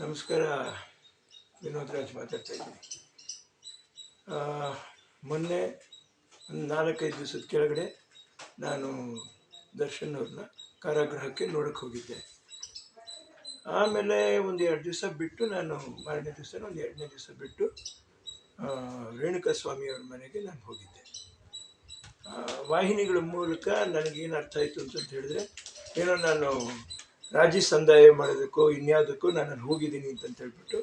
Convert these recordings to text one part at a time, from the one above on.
ನಮಸ್ಕಾರ. ವಿನೋದ್ ರಾಜ್ ಮಾತಾಡ್ತಾ ಇದ್ದೀನಿ. ಮೊನ್ನೆ ಒಂದು ನಾಲ್ಕೈದು ದಿವಸದ ಕೆಳಗಡೆ ನಾನು ದರ್ಶನ್ ಅವ್ರನ್ನ ಕಾರಾಗೃಹಕ್ಕೆ ನೋಡಕ್ಕೆ ಹೋಗಿದ್ದೆ. ಆಮೇಲೆ ಒಂದು ಎರಡು ದಿವಸ ಬಿಟ್ಟು ನಾನು ಮಾರನೇ ದಿವಸ ಒಂದು ಎರಡನೇ ದಿವಸ ಬಿಟ್ಟು ರೇಣುಕಾ ಸ್ವಾಮಿಯವ್ರ ಮನೆಗೆ ನಾನು ಹೋಗಿದ್ದೆ. ವಾಹಿನಿಗಳ ಮೂಲಕ ನನಗೇನು ಅರ್ಥ ಆಯಿತು ಅಂತಂತ ಹೇಳಿದ್ರೆ, ಏನೋ ನಾನು ರಾಜಿ ಸಂದಾಯ ಮಾಡೋದಕ್ಕೋ, ಇನ್ಯಾವುದಕ್ಕೋ ನಾನು ಹೋಗಿದ್ದೀನಿ ಅಂತ ಹೇಳ್ಬಿಟ್ಟು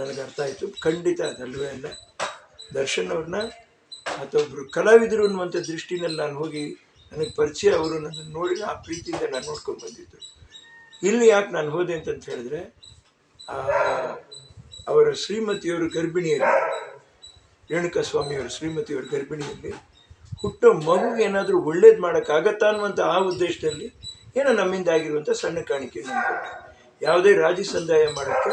ನನಗೆ ಅರ್ಥ ಆಯಿತು. ಖಂಡಿತ ಅದಲ್ವೇ ಅಲ್ಲ. ದರ್ಶನ್ ಅವ್ರನ್ನ ಒಬ್ಬರು ಕಲಾವಿದರು ಅನ್ನುವಂಥ ದೃಷ್ಟಿನಲ್ಲಿ ನಾನು ಹೋಗಿ ನನಗೆ ಪರಿಚಯ ಅವರು ನನ್ನನ್ನು ನೋಡಿ ಆ ಪ್ರೀತಿಯಿಂದ ನಾನು ನೋಡ್ಕೊಂಡು ಬಂದಿದ್ದು. ಇಲ್ಲಿ ಯಾಕೆ ನಾನು ಹೋದೆ ಅಂತಂತ ಹೇಳಿದ್ರೆ ಅವರ ಶ್ರೀಮತಿಯವರು ಗರ್ಭಿಣಿಯಲ್ಲಿ ರೇಣುಕ ಸ್ವಾಮಿಯವರು ಶ್ರೀಮತಿಯವರು ಗರ್ಭಿಣಿಯಲ್ಲಿ ಹುಟ್ಟೋ ಮಗುಗೆ ಏನಾದರೂ ಒಳ್ಳೇದು ಮಾಡೋಕ್ಕಾಗತ್ತಾ ಅನ್ನುವಂಥ ಆ ಉದ್ದೇಶದಲ್ಲಿ ಏನೋ ನಮ್ಮಿಂದ ಆಗಿರುವಂಥ ಸಣ್ಣ ಕಾಣಿಕೆ ನಾನು ಕೊಟ್ಟೆ. ಯಾವುದೇ ರಾಜಿ ಸಂದಾಯ ಮಾಡೋಕ್ಕೆ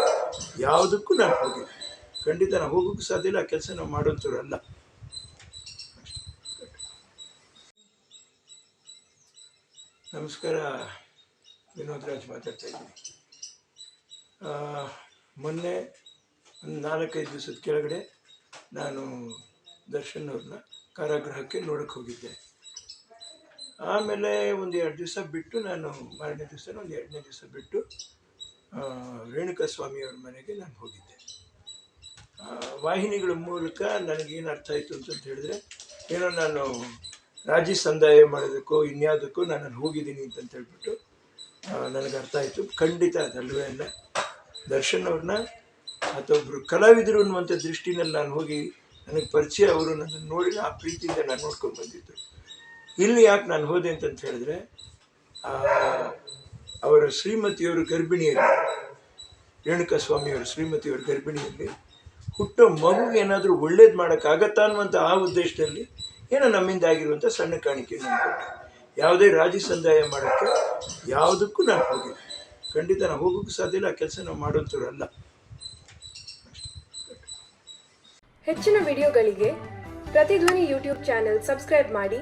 ಯಾವುದಕ್ಕೂ ನಾನು ಹೋಗಿಲ್ಲ. ಖಂಡಿತ ನಾವು ಹೋಗೋಕ್ಕೂ ಸಾಧ್ಯ ಇಲ್ಲ, ಆ ಕೆಲಸ ನಾವು ಮಾಡೋಂಥವ್ರಲ್ಲ ನಮಸ್ಕಾರ, ವಿನೋದ್ ರಾಜ್ ಮಾತಾಡ್ತಾ ಇದ್ದೀನಿ. ಮೊನ್ನೆ ಒಂದು ನಾಲ್ಕೈದು ದಿವಸದ ಕೆಳಗಡೆ ನಾನು ದರ್ಶನ್ ಅವ್ರನ್ನ ಕಾರಾಗೃಹಕ್ಕೆ ನೋಡೋಕ್ಕೆ ಹೋಗಿದ್ದೆ. ಆಮೇಲೆ ಒಂದು ಎರಡು ದಿವಸ ಬಿಟ್ಟು ನಾನು ಮಾರನೇ ದಿವಸ ಒಂದು ಎರಡನೇ ದಿವಸ ಬಿಟ್ಟು ರೇಣುಕಾ ಸ್ವಾಮಿಯವ್ರ ಮನೆಗೆ ನಾನು ಹೋಗಿದ್ದೆ. ವಾಹಿನಿಗಳ ಮೂಲಕ ನನಗೇನು ಅರ್ಥ ಆಯಿತು ಅಂತ ಹೇಳಿದ್ರೆ, ಏನೋ ನಾನು ರಾಜಿ ಸಂದಾಯ ಮಾಡೋದಕ್ಕೋ, ಇನ್ಯಾವುದಕ್ಕೋ ನಾನು ಹೋಗಿದ್ದೀನಿ ಅಂತಂತ ಹೇಳ್ಬಿಟ್ಟು ನನಗೆ ಅರ್ಥ ಆಯಿತು. ಖಂಡಿತ ಅದಲ್ವೇ ಅಲ್ಲ. ದರ್ಶನ್ ಅವ್ರನ್ನ ಮತ್ತೊಬ್ಬರು ಕಲಾವಿದರು ಅನ್ನುವಂಥ ದೃಷ್ಟಿನಲ್ಲಿ ನಾನು ಹೋಗಿ ನನಗೆ ಪರಿಚಯ ಅವರು ನನ್ನನ್ನು ನೋಡಿ ಆ ಪ್ರೀತಿಯಿಂದ ನಾನು ನೋಡ್ಕೊಂಡು ಬಂದಿದ್ದು. ಇಲ್ಲಿ ಯಾಕೆ ನಾನು ಹೋದೆ ಅಂತ ಹೇಳಿದ್ರೆ ಅವರ ಶ್ರೀಮತಿಯವರು ಗರ್ಭಿಣಿಯಲ್ಲಿ ರೇಣುಕಾ ಸ್ವಾಮಿಯವರು ಶ್ರೀಮತಿಯವರ ಗರ್ಭಿಣಿಯಲ್ಲಿ, ಹುಟ್ಟೋ ಮಗುಗೆ ಏನಾದರೂ ಒಳ್ಳೇದು ಮಾಡೋಕ್ಕಾಗತ್ತಾ ಅನ್ನುವಂಥ ಆ ಉದ್ದೇಶದಲ್ಲಿ ಏನೋ ನಮ್ಮಿಂದ ಆಗಿರುವಂಥ ಸಣ್ಣ ಕಾಣಿಕೆ ನಾನು ಕೊಟ್ಟೆ. ಯಾವುದೇ ರಾಜಿ ಸಂದಾಯ ಮಾಡೋಕ್ಕೆ ಯಾವುದಕ್ಕೂ ನಾನು ಹೋಗಿಲ್ಲ. ಖಂಡಿತ ನಾವು ಹೋಗೋಕ್ಕೂ ಸಾಧ್ಯ ಇಲ್ಲ, ಆ ಕೆಲಸ ನಾವು ಮಾಡೋಂಥವ್ರು ಅಲ್ಲ. ಹೆಚ್ಚಿನ ವಿಡಿಯೋಗಳಿಗೆ ಪ್ರತಿಧ್ವನಿ ಯೂಟ್ಯೂಬ್ ಚಾನೆಲ್ ಸಬ್ಸ್ಕ್ರೈಬ್ ಮಾಡಿ.